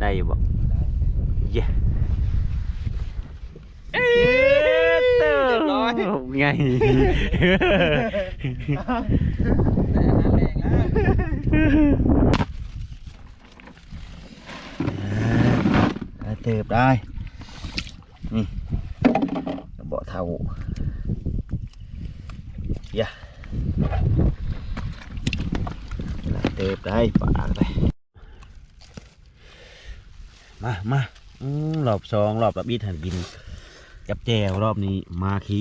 ได้อยู่บ่เย้เอ๊ะเต้าไงแต่ มามาอืมรอบสองรอบรับอีทันกิน กับแจวรอบนี้มาคี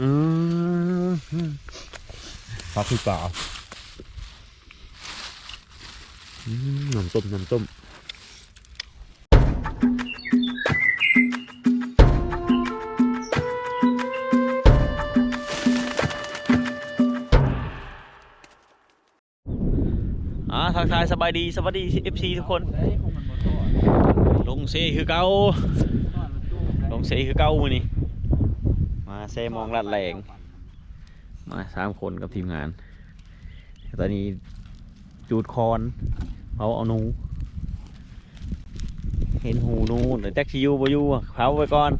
อืมพักคือเปล่าน้ำต้มน้ำต้มอ่าทักทายสบายดี สวัสดี FC ทุกคน งเซคือเก่าลงเซคือเก่ามือนี่มาเซมองลัดแหลงมาสามคนกับทีมงาน ตอนนี้จูดคอนเผาเอานูเห็นหูนูเดี๋ยวแจ็คชิอยูบอยูเผาไว้ก่อน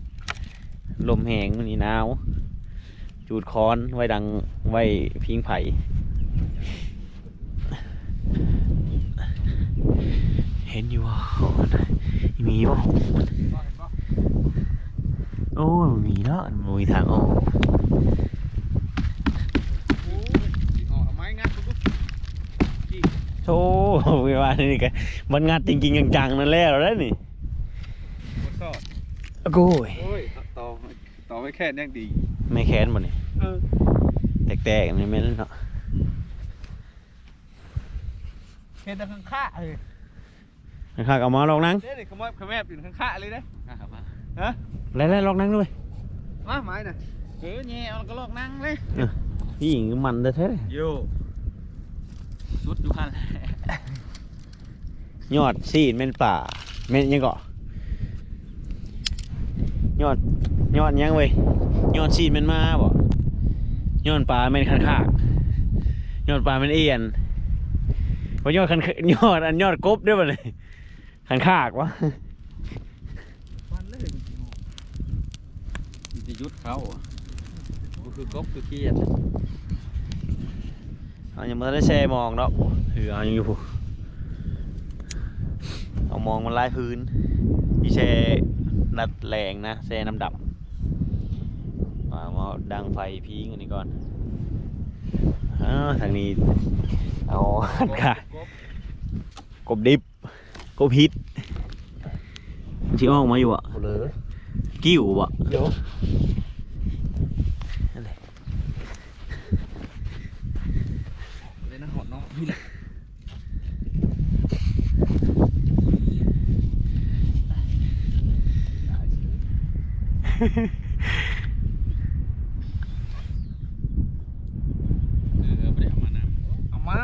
ลมแหงมันนี่หนาว จูดคอนไว้ดังไว้พิงไผ่เห็นอยู่ว่า มีป่ะโอ้ยมีแล้วมันมีทางออกเอาไม้งัดดูโธ่เวลานี่ก็มันงัดจริงๆจังๆนั่นแหละแล้วนี่หมดก็โอ้ยโอ้ยต่อต่อไม่แค่นี้ดี ไม่แค้นบ่นี่เออแตกๆนี่แม่นเนาะแค่แต่ข้างข้าเลย ข้าเอามาลองนั่งเด้นี่ขมบขมบอยู่ข้างข้าเลยเด้ฮะแล้วๆลองนั่งด้วยมาไม้น่ะเออแง่เอาก็ลอกนั่งเลยพี่หญิงมันแท้โยสุดอยู่พันๆยอดซีนแม่นป่าแม่นยังเกาะยอดยอดยังเว้ยยอดซีนแม่นมาบ่ยอดปลาแม่นคันคากยอดปลาแม่นเอียนว่ายอดคันยอดอันยอดกบด้วยบ่เลย คันคากวะมันเลยมันจะยุดเขาอะก็คือกบคือเกียดเอายังไม่ได้แช่มองเนาะคือเอายังอยู่ เอามองมันลายพื้นที่แช่นัดแรงนะแช่น้ำดับมามาดังไฟพิงอันนี้ก่อนอ้าวทางนี้ เอาหันค่ะกบดิบ กบฮิตมันชิออกมาอยู่อะเลยกิ้วอะเดี๋ยวนั่นแหละเลยนะหอดน้องพี่แหละเออไม่ได้เอามานำเอามา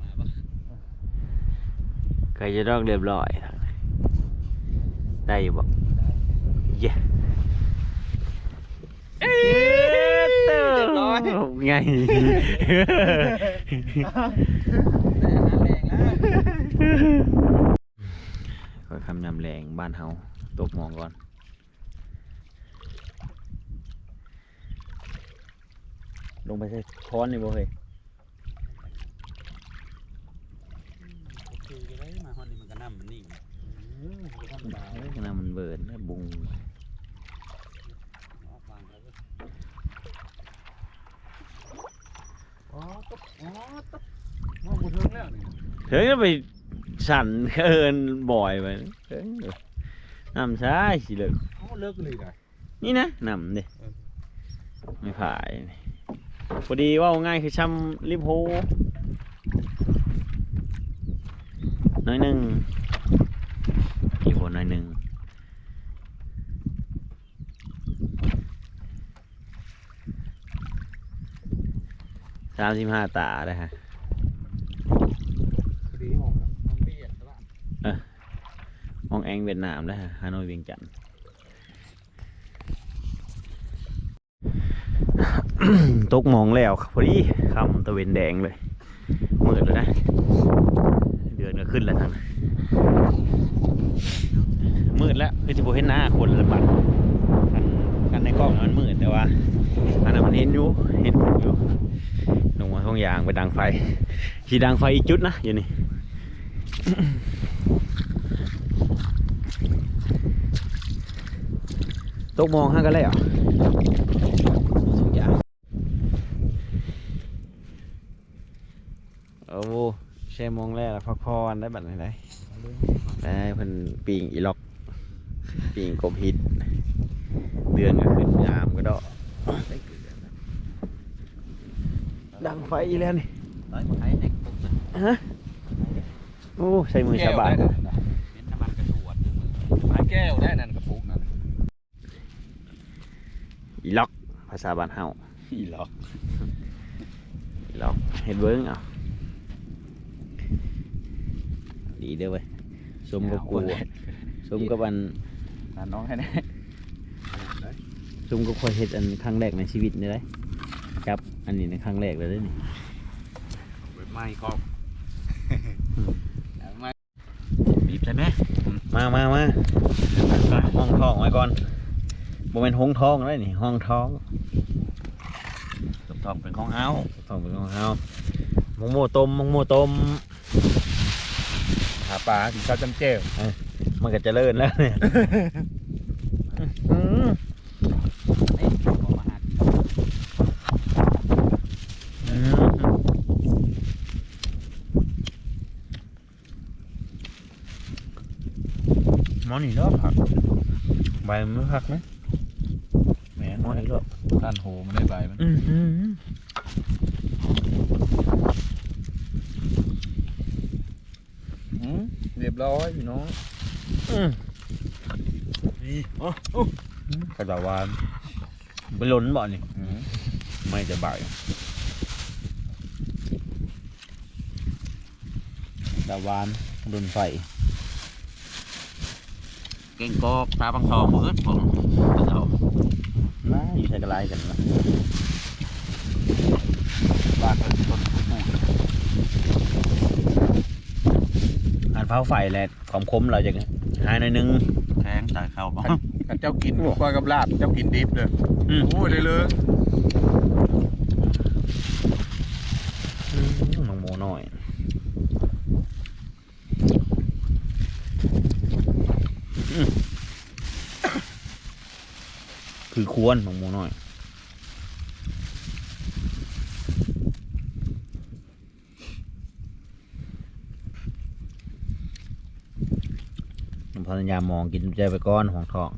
มาปะ ใครจะต้องเรียบร้อยทางนี้ได้อยู่บอกเย้เอ๊ะเต้าไงแต่อันนั้นแรงแล้วคอยคำนำแรงบ้านเฮาตกหมองก่อนลงไปใส่ค้อนนี่บ่เฮ้ย คือจะได้มาฮอนนี่มันก็น้ำมันนิ่งอืมมั น้ำมันเบิดนแล้วเว้ยอ๋อตุ๊บอ๋อตุ๊บมองบุเทิงแล้วนี่เฮ้ยไปสั่นเอินบ่อยไปเฮ้ยน้ำใช่สิเลยอ๋อเลิกเลยได้นี่นะนำดิไม่ผ่ายพอดีว่าง่ายคือช่ำริมโฮน้อยหนึ่ง กี่คนน้อยหนึ่งสามสิบห้าตาเลยฮะพอดีมองแล้วมองเบียดแล้วมองแองเวียดนามได้ฮะฮานอยเวียงจันทน์ตกหมองแล้วพอดีคำตะเวนแดงเลยมืดแล้วนะ เดือนก็ ก็ขึ้นแล้วทางนั้นมืด แล้วคือจะโบเห็นหน้าคนละบัดทางกันในกล้องมันมืดแต่ว่าอันนั้นมันเห็นอยู่เห็นอยู่ลงมาห้องยางไปดังไฟที่ดังไฟอีกจุดนะอยู่นี่ตกมองห้ากันเลยเหรอทุกอย่างโอ้โหใช่มองแรกแล้วพักพรได้บัดไหนได้ได้เพิ่นปีงอีล็อก ปีงกบฮิตเดือนก็ขึ้นยามก็ดอกดังไฟอีแล้วนี่ร้อยมาให้ในปุ๊บนะฮะโอ้ใช้มือชาวบ้านเป็นน้ำมันกระชวดอยู่มือมาแก้วได้นั่นกระปุกนั่นอีล็อกภาษาบ้านเฮาอีหลอกอีล็อกเฮ็ดเบิ้งเอาดีเด้อเว้ยสมกับกูอะสมกับอัน นั่นน้องให้แน่สมกับคอยเฮ็ดอันครั้งแรกในชีวิตนี่เลยครับอันนี้ในครั้งแรกเลยเด้อนี่ไม่ก็ไม่บีบใช่ไหมมามามาห้องท้องไว้ก่อนบ่แม่นห้องท้องเลยนี่ห้องท้องตบทองเป็นของเฮาท้องเป็นของเฮาหมงโมต้มหมงโมต้มหาปลากินข้าวจำเจ้ว มันก็เจริญแล้วเนี่ยอื้อหือไอ้ของมาหาอืมหมอนี่เนาะผักใบมันไม่ผักไหมแม่นหมอนี่เนาะด้านโหมันได้ใบมันอือหือเรียบร้อยพี่น้องอืม นี่อ๋อกระดาวานไปล้นบ่นี่ไม่จะบ่ายดาวานรุนไฟเก่งกอกตาบังทองมืดผมเอาน่าอยู่ใช้กระไรกันนะปลาต้นต้นปู อ่านเฝ้าไฟแหละความคมเราจะหายหน่อยนึงแทงตายเข้าบ้างเจ้ากินก้อยกับลาบเจ้ากินดิบเลยอืมโอ้ยเลยเลยน้องโมหน่อยอืมคือควรน้องโมหน่อย ยามองกินใจไปก้อนของทอง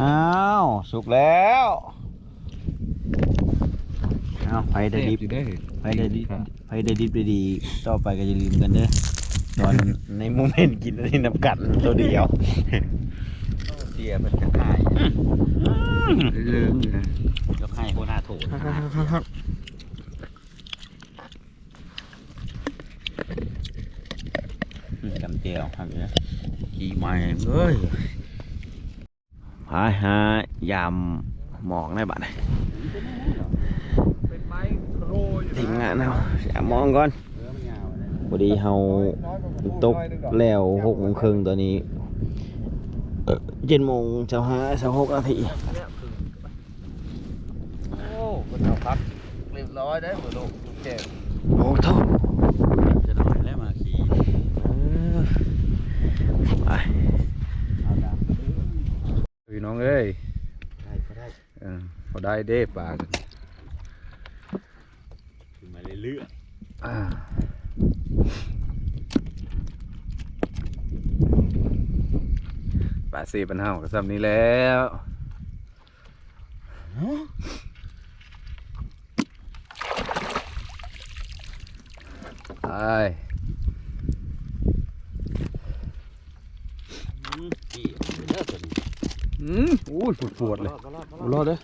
อ้าว สุกแล้วอ้าวไฟได้ดิบได้ไฟได้ดิบไฟได้ดิบได้ดี ต่อไปก็จะลืมกันเด้อตอนในโมเมนต์กินอันนี้น้ำกัดตัวเดียวเสียมันจะหายลืมยกให้โคหน้าถูก กำ เจียวครับเนี่ยกี่ไม้เอ้ยพายหายามหมอกในบ้านเป็นไม้โรยทีมงานเอาอย่ามองก่อนพอดีเฮาตกแล้วหกโมงครึ่งตอนนี้เจ็ดโมงเช้าห้าเช้าหกนาทีโอ้คนเอาพักเรียบร้อยได้หมดลูกแก่โอ้โทษ จะนอนแล้วมาขี่ ไป พี่ น้องเอ้ยได้ก็ได้เออพอได้เด้ปลากันขึ้นมาเรื่อยอ่าปลาสีปันเฮาก็ซ้ำนี้แล้วไป อืมโอ้ยปวดปวดเลยรอดเลย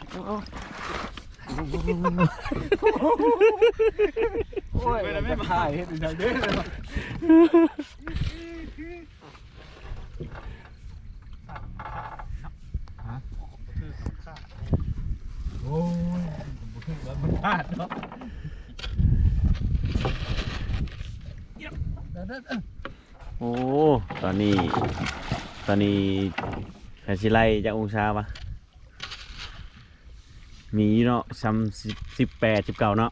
โอ้ยไม่ถ่ายเห็นอย่างนี้เลยโอ้ยมันพลาดเนาะโอ้ ตอนนี้ ตอนนี้ แคชิไลจากองศาวะมีเนาะซ้ำสิบแปดสิบเก้าเนาะ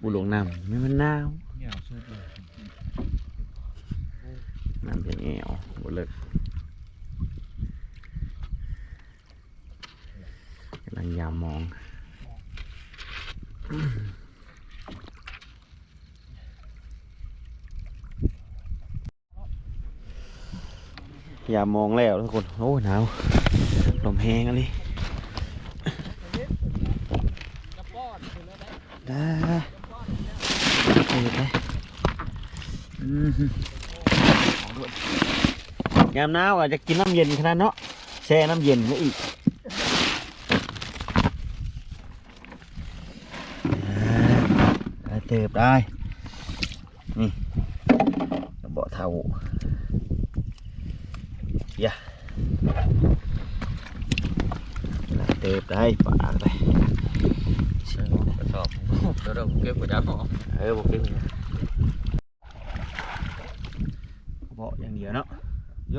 บุหลงน้ำไม่มันหนาวน้ำเป็นแอวบุเลิกกำลังยามมอง อย่ามองแล้วทุกคน โอ้หนาว ลมแห้งอันนี้ได้ได้ได้อืมยามหนาวอาจจะกินน้ำเย็นขนาดเนาะ แช่น้ำเย็นไว้อีกเติบได้ นี่กระเบาะเท่า อย่า เติบได้ปากเลยกระสอบเดี๋ยวเราเก็บไปจ้าหมอเออบอกเก่งนะเบาะอย่างเดียวเนาะโย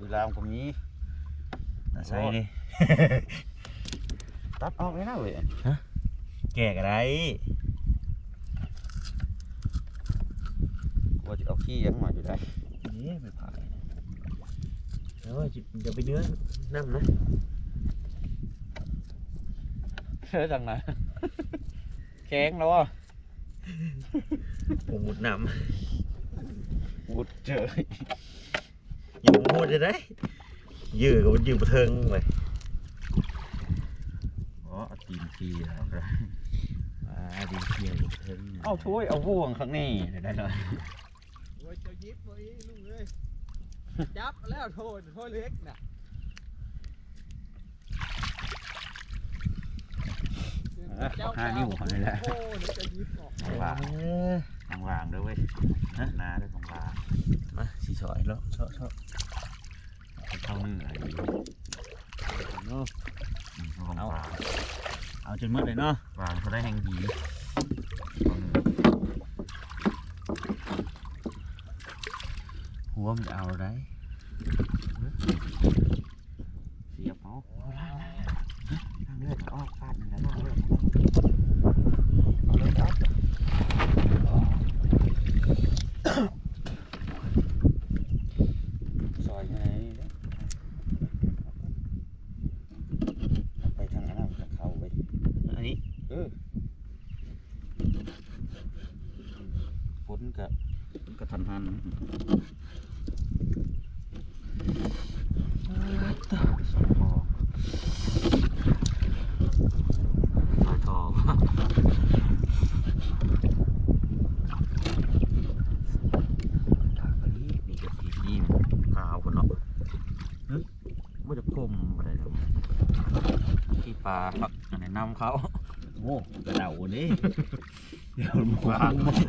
เวลาผมนี้ตาใส่นี่ตัดออกเลยนะเว้ยแก่กันไรว่าจะเอาขี้ยังมาอยู่ได้นี่ไม่ผ่านเออจะจะไปเนื้อน้ำนะ เฮ้ยจังนะแข็งแล้วอะผมหมุดน้บุดเจอำอยู่หมุดจะได้ยื้อกับมันยื้อประเทิงเลยอ๋อเอาตีนขี้แล้วครับอ่าดีเที่ยวอยู่ประเทิงเอาถ้วยเอาบ่วงข้างนี้ได้เลยโอ้ยเจ้ายิบมาอีลุงเอ้ยจับแล้วโทษโทษเล็กน่ะ อะ ห้านิ้วเขาเลยแหละโอ้เดี๋ยวจะยิบออกข้างล่างข้างล่างด้วยเว้ยฮะนาด้วยข้างล่างมาสีสอยแล้วชอบชอบเข้าเนื้อดีเนาะอืมข้างล่างเอาจนหมดเลยเนาะวางเขาได้แห่งดีเข้าเนื้อหัวมันเอาได้ เสียบเอาทางเลือดออกฟาดนั่นแหละเลือดเอาเลยครับซอยไงไปทางนั้นจะเข้าไป อันนี้ เออฝนกับกระทันหันสองพอลอยทองทางนี้มีกระสีนี่ขาวคนเนาะฮึว่าจะคมอะไรหรอกที่ ปลาผักอันไหนำเขา โอ้กระเดานี่เดี๋ยวมันวางหมด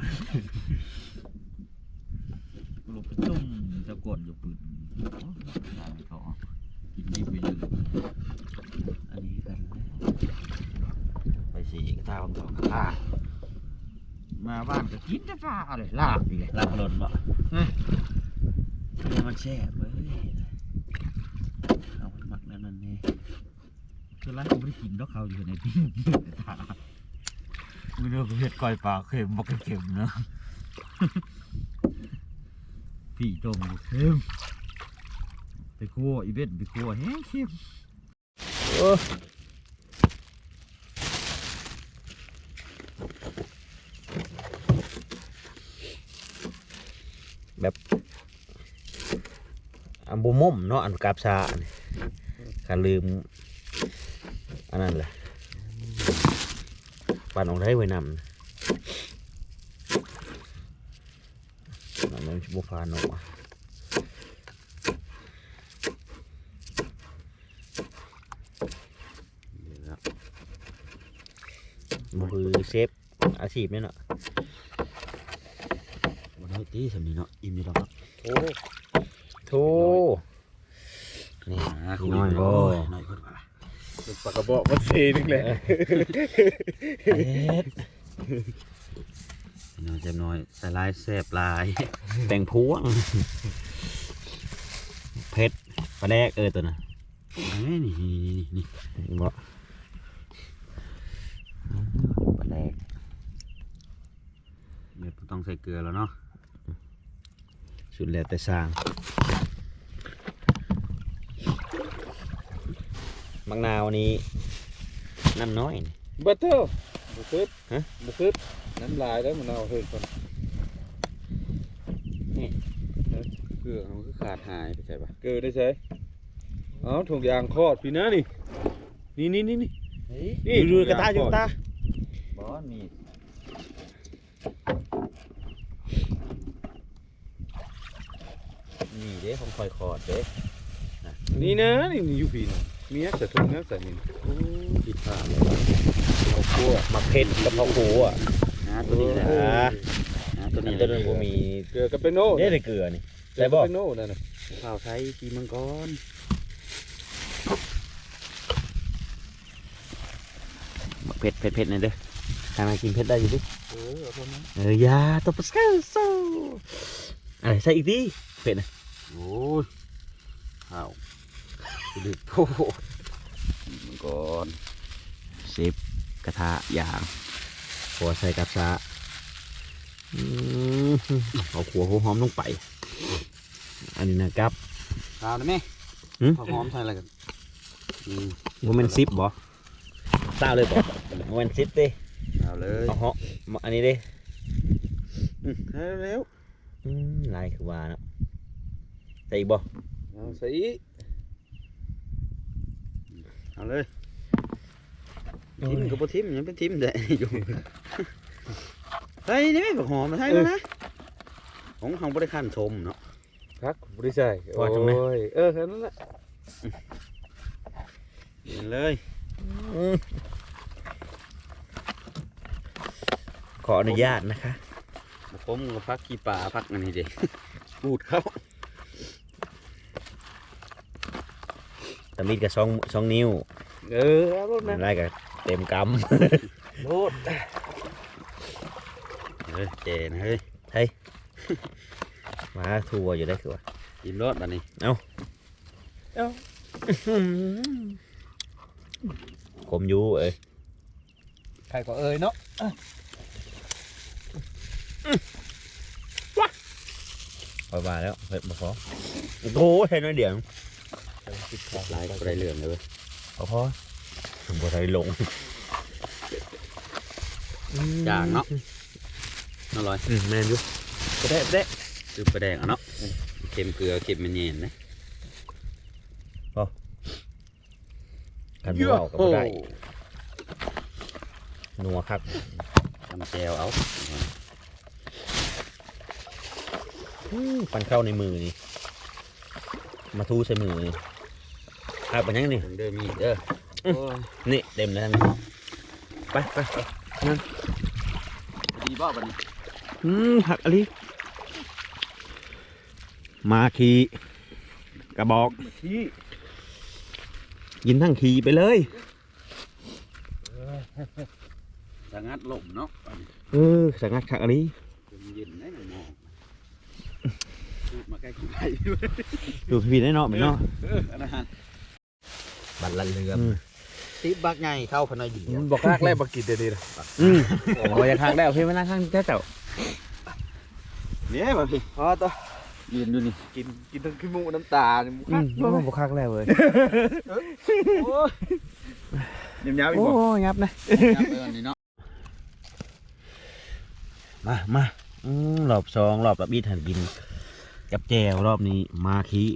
ลูกไปจุ่มจะกดอยู่ปืนตามเขากินดิบไปเลย อันนี้กัน ไปสีกระตาของเขาลามา บ้านก็กินแต่ปลาเลยลาบอีกเลยลาบหล่นบ่ให้มันแช่เว้ยเอาหมักนั่นนั่นนี่คือร้านเขาไม่ได้กินดอกเขาอยู่ในปิ้งกินแต่ตาไม่รู้ก็เผ็ดก้อยปลาเค็มบ่เค็มเนาะพี่จมอยู่เค็มไปคั่วอีเวนต์ไปคั่วแห้งเค็มอัน บุม่มเนาะอันกาบชาอันนี้ขาลืม อันนั้นแหละปั่นออกได้ไว้นำนะนั่นมันบุฟานออกมามันคือเซฟอาชีพนี่เนาะวันนี้ตีสำนีเนาะอิ่มอยู่แล้วครับโอ้โธ่นี่อ่าน้อยบ่น้อยคนว่าปากกระบอกมันเซนึงแหละเอ็ดน้อยจะน้อยใส่ลายแสบลาย แต่งพวง เพชรปลาแดกเออตัวน่ะเอ้ยนี่นี่นี่นี่บ่ปลาแดกเดี๋ยวต้องใส่เกลือแล้วเนาะสุดแล้วแต่สร้าง มักนาวนี้น้ำน้อยนี่บัตเตอร์บุคืดฮะบุคืดน้ำลายแล้วมันเอาเฮิร์คนเกลือมันก็ขาดหายไปใช่ปะเกิดได้ใช่เอาถุงยางคอดพี่นะนี่นี่นี่นี่นี่นี่ดูดูกระตาอยู่กระตาบอสมีนี่เด้ของคอยคอดเด้นี่นะนี่นี่อยู่พี่นะ มีนักจะถุงนักจะนี่ผิดพลาดเอาขั้วมักเพชรกับพ่อครูอะนะตัวนี้แหละอ่านะตัวนี่นี้ตัวนึงบ่มีเกลือกับเป็นโน่เด้ได้เกลือนี่เกลือได้บ่กับเป็นโน่นั่นน่ะข้าวไทยกีมังกรมักเพชรเพชรเพชรนี่เด้อทางมากินเพชรได้อยู่ดิเออเอาเท่านั้นเออยาตัวปัสกาโซอะไรใส่อีกดิเพชรนะโอ้ยข้าว ดึกโอ้โหกีมังกรสิบกระทะยางหัวใส่กับซะอืมเอาขัวหัวหอมลงไป อันนี้นะครับข้าวนะแม่หืมข้าวหอมใส่อะไรกันอืมโมเมนซิปบ่เศร้าเลยบ่โมเมนซิปดิเอาเลยเอาเหาะมาอันนี้ดิอืมเอาเร็วอืมลายคือว่าเนาะใส่อีกบ่เอาใส่อีก เอาเลยทิมกับบ่ทิมยังเป็นทิมได้อยู่ใส่นี่ไม่ผักหอมมาใส่แล้วนะของของบริการชมเนาะพักบริใส่พอจังไหมโอ้ยเออแค่นั้นแหละกินเลยอืมขออนุญาตนะคะผมก็พักขี้ป่าพักอันนี้เด็พูดเขา ตะ มีดกับสองสองนิ้วเออเอารถนะไล่กับเต็มกโลดเฮ้ยเจนะเฮ้ยำมาทัวอยู่ได้คือว่ากินรสบัดนี้ขมอยูเอ้ยใครก็เอ่ยเนาะพอมาแล้วเผ็ดมาพอโอ้โหเห็นไหมเดี๋ยว ลายก็ได้เรื่องเลยเว้ยพอพอบัวไทยลงจางเนาะอร่อยอืมแม่นอยุก็ได้ได้คือปลาแดงอะเนาะเค็มเกลือเค็มมันเย็นนะกันบัวเอากับบ่ได้นัวครับทำแจวเอาอืมฟันเข้าในมือนี่มาทูใส่มือนี่ ครับเป็นยังนี่ถึงเด้อมีดเด้อโอ้ยนี่เต็มแล้วนี่ไปไปไปดีบ่บัดนี้อืมหักอะไรมาขี่กระบอกที่กินทั้งขี่ไปเลยจะงัดลมเนาะบัดนี้เออสังัดขักอะไรเย็นได้หน่อยมองพูดมาใกล้ขี้ไก่ด้วยดูพี่ได้เนาะไปเนาะเอออันนั้น บัตรละเรือติบบักไงเข้าพนัยดี มันบอกคากแรกบักกินเดี๋ยวนี้นะอืมโอ้ยข้างได้พี่มานั่งข้างเจ้าเจ้าเนี่ยมาพี่พอต่อยืนดูนี่กินกินทั้งขี้มูกน้ำตาเนี่ยหมูอืคัมกบ่บ่ข้างแล้วเลยโอ้ยยำยาวอีกโอ้บ่ยับนะยำเออนี่เนาะมามาอืมรอบสองรอบระบีหันกิน กับแจวรอบนี้มาขี่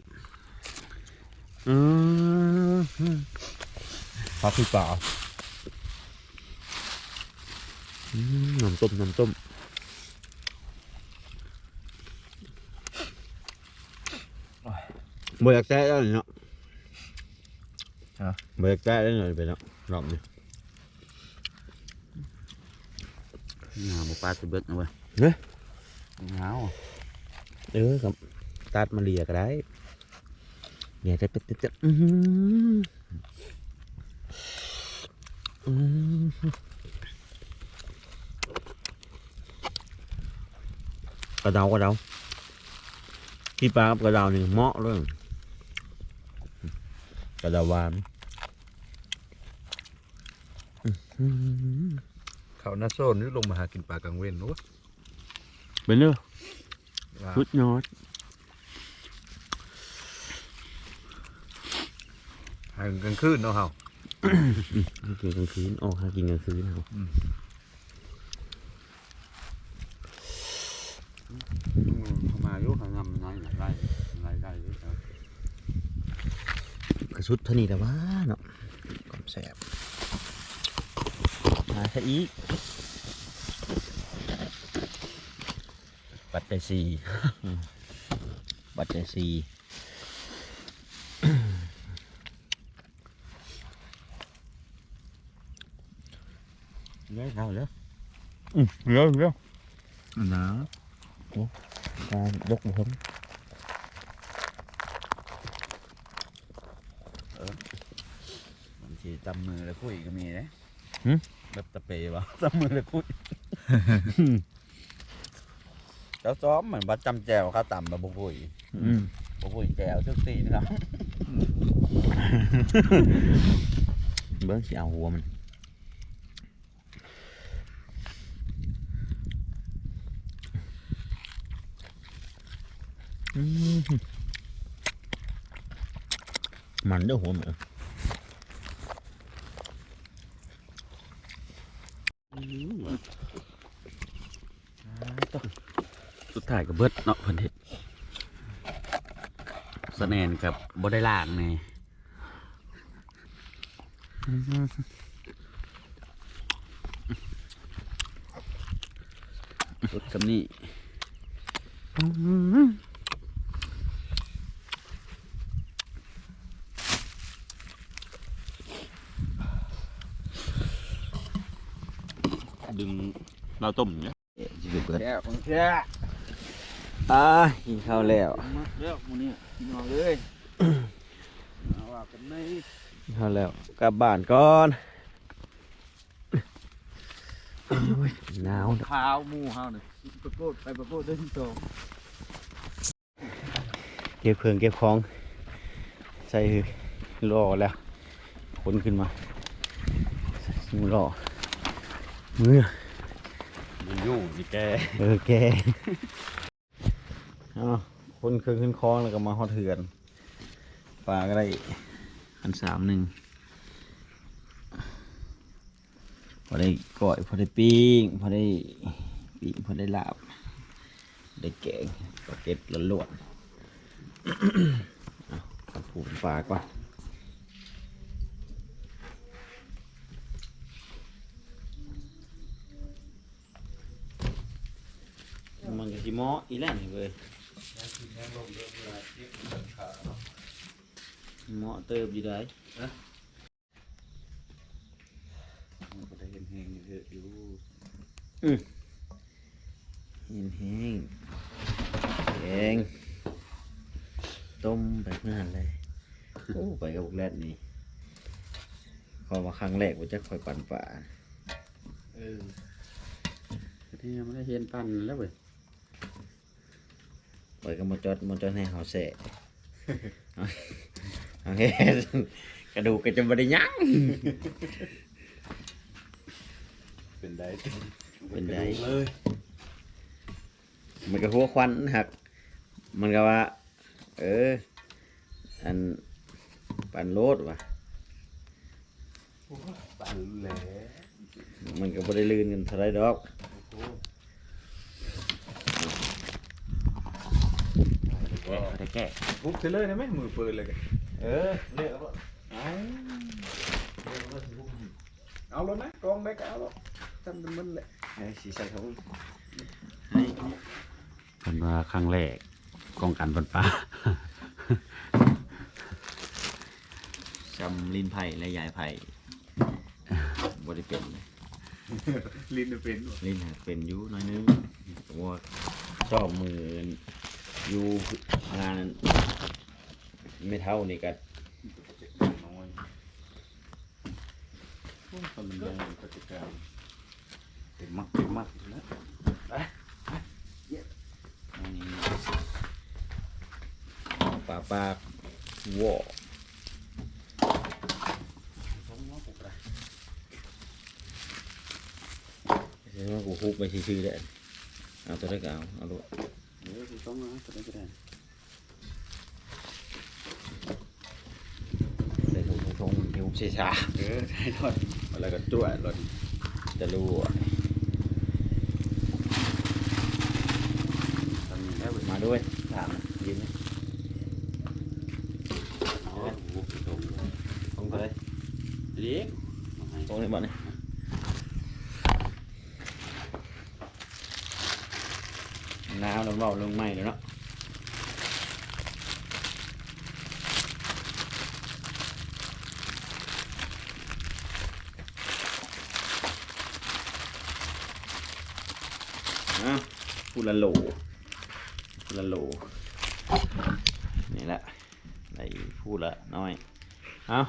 อืมพอคือเปล่าอืมน้ำต้มน้ำต้มบ่อยากแจ้แล้วนี่เนาะบ่อยากแจ้แล้วหน่อยไปเนาะรอบนี้งาหมูปลาตัวเบิกนะเว้ยเฮ้ยงาวเออครับตัดมาเลียก็ได้ เนี่ยจะเป็นจะอื้อหืออืมกระเดากระเดาพี่ปลากับกระเดานี่เหมาะเลยกระเดาหวานอื้อหือเขาหน้าโซนนี่ลงมาหากินปลากลางเว้นรู้เป็นเรื่องว่าชุดยอด หากลางคืนเนาะเฮาหากินกลางคืนออกหากินกลางคืนเอาเข้ามาอยู่ข้างนำน้อยหน่อยไล่ไล่ไล่อยู่ครับกระสุดเท่านี้แต่ว่าเนาะความแสบมาซะอีกปัจจัยสี่ปัจจัยสี่เลี้ยเอาเลี้ย อืมเลี้ยเลี้ยหนาการยกมือผมบางทีตำมือแล้วคุยก็มีนะหึ แบบตะเปวะตำมือแล้วคุยเจ้าซ้อมเหมือนบัดจำแจวข้าวต่ำแบบบุกุยอืมบุกุยแจวทุกตีนะครับเบิ้งสิเอาหัวมัน มมันเด้อหัวมันสุดท้ายก็เบิดเนาะเพิ่นเฮ็ดสแนนกับบ่ได้ล่างนี่สุดสำนี้ ดึง เราต้มเนี่ยสิเบิดแก่ของแก่อ่ากินข้าวแล้วมาเลือกมื้อนี้พี่น้องเลยเอาว่ากันในกินข้าวแล้วกลับบ้านก่อนโอ้ยหนาวข้าวหมูเฮานี่ประโกดไปประโกดได้ที่โตเก็บเครื่องเก็บของ ใส่รอแล้วขนขึ้นมามือรอมือ มันอยู่สิแกเออแกเอาคนเครื่องขึ้นคลองแล้วก็มาฮอดเถือนปลาก็ได้อันสามหนึ่งพอได้ก่อยพอได้ปิ้งพอได้ปิ้งพอได้ลาบ ได้แกงปลาเก็ดละลวนๆเอาขับผูกปลาก่อนมันก็ สิเหมออีแล่นนี่เลยเหมาะเติบอยู่ได้บ่ได้เห็นแฮงเยอะอยู่เห็นแห้งแกงต้มแบบนั้นเลยโอ้ไปกับบุกแรดนี่พอมาครั้งแรกว่าจะคอยปั่นป่าเออที่ยังไม่ได้เห็นปันแล้วเว้ย ปล่อยก็มาจอดมาจอดให้เขาแสะเอาเอาเฮ็ดกระดูกก็จะไม่ได้ยั้งเป็นได้เป็นไดเลยมันก็หัวควันหัก มันก็ว่า เออ อันปั่นโลดว่ะปันแหละมันก็บ่ได้ลื่นกันเท่าไรดอก แก้ได้แก้ปุ๊บเสร็จเลยนะแม่มือปืนเลยกันเออเลือกเอาเอารถนะกองไปก็เอารถจำเป็นมันแหละเออสีใส่เขาเป็นว่าครั้งแรกกองกันปันปลาจำลิ้นไผ่และยายไผ่บ่ได้เป็นเลยลิ้นเป็นลิ้นหักเป็นอยู่หน้อยนึงแต่ว่าชอบมืออยู่ งานไม่เท่านี่ก็น้อยโอ้คนมันยังมีกิจกรรมเต็มมักเต็มมักแล้วไปไปเย้อันนี้ป่าปากวอท้องน้องปลุกอะไรใช่ว่ากูฮุกไปชื่อๆได้เอาตัวได้ก็เอาเอาลูกเดี๋ยวสิท้องนะตัวนี้ก็ได้ ใส่ถุง ทงหิชาเออใช่ทอดแล้วก็จ้วรถจะรู้อะตอนนี้แล้วมาด้วยถามยืนนะโอ้โหตรงตรงเลยเลี้ยงมาให้ตรงนี้บ่เนี่ยน้ำลงเบาลงไหมเลยเนาะอะพู ละโหลละโหลนี่แหละได้พูละน้อยเอา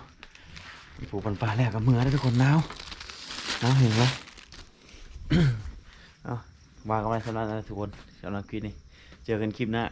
ผูปันปลาแล้วกับมือนะทุกคนหนาวหนาวเห็นไหมเอาวางกันไว้สำหรับทุกคนสำหรับคลิปนี้เจอกันคลิปหน้า